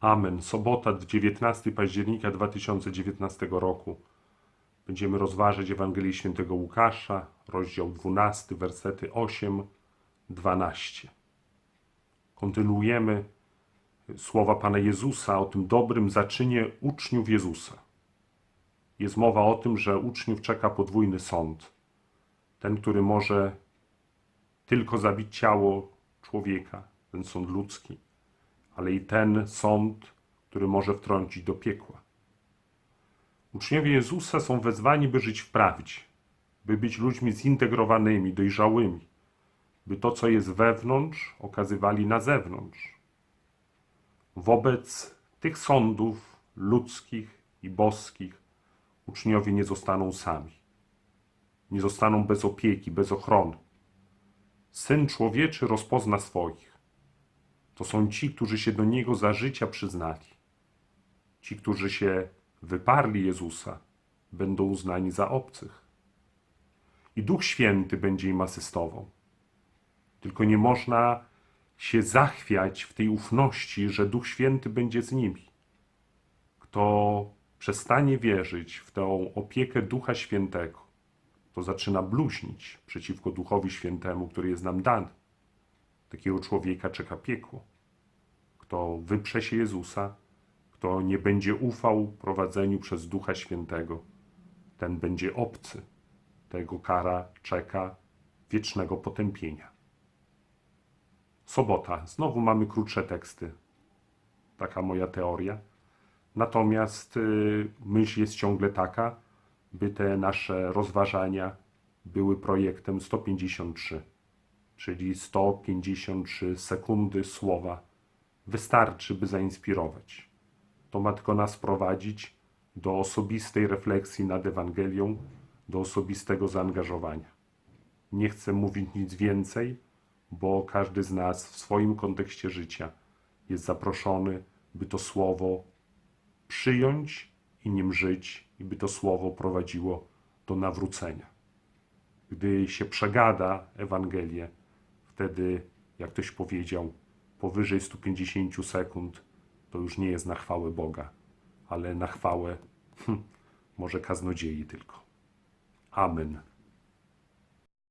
Amen. Sobota, 19 października 2019 roku. Będziemy rozważać Ewangelię Świętego Łukasza, rozdział 12, wersety 8, 12. Kontynuujemy słowa Pana Jezusa o tym dobrym zaczynie uczniów Jezusa. Jest mowa o tym, że uczniów czeka podwójny sąd. Ten, który może tylko zabić ciało człowieka, ten sąd ludzki, ale i ten sąd, który może wtrącić do piekła. Uczniowie Jezusa są wezwani, by żyć w prawdzie, by być ludźmi zintegrowanymi, dojrzałymi, by to, co jest wewnątrz, okazywali na zewnątrz. Wobec tych sądów ludzkich i boskich uczniowie nie zostaną sami. Nie zostaną bez opieki, bez ochrony. Syn człowieczy rozpozna swoich. To są ci, którzy się do Niego za życia przyznali. Ci, którzy się wyparli Jezusa, będą uznani za obcych. I Duch Święty będzie im asystował. Tylko nie można się zachwiać w tej ufności, że Duch Święty będzie z nimi. Kto przestanie wierzyć w tę opiekę Ducha Świętego, to zaczyna bluźnić przeciwko Duchowi Świętemu, który jest nam dany. Takiego człowieka czeka piekło. Kto wyprze się Jezusa, kto nie będzie ufał prowadzeniu przez Ducha Świętego, ten będzie obcy. Tego kara czeka wiecznego potępienia. Sobota. Znowu mamy krótsze teksty. Taka moja teoria. Natomiast y, myśl jest ciągle taka, by te nasze rozważania były projektem 153, czyli 153 sekundy słowa. Wystarczy, by zainspirować. To ma tylko nas prowadzić do osobistej refleksji nad Ewangelią, do osobistego zaangażowania. Nie chcę mówić nic więcej, bo każdy z nas w swoim kontekście życia jest zaproszony, by to słowo przyjąć i nim żyć, i by to słowo prowadziło do nawrócenia. Gdy się przegada Ewangelię, wtedy, jak ktoś powiedział, powyżej 150 sekund, to już nie jest na chwałę Boga, ale na chwałę hm, może kaznodziei tylko. Amen.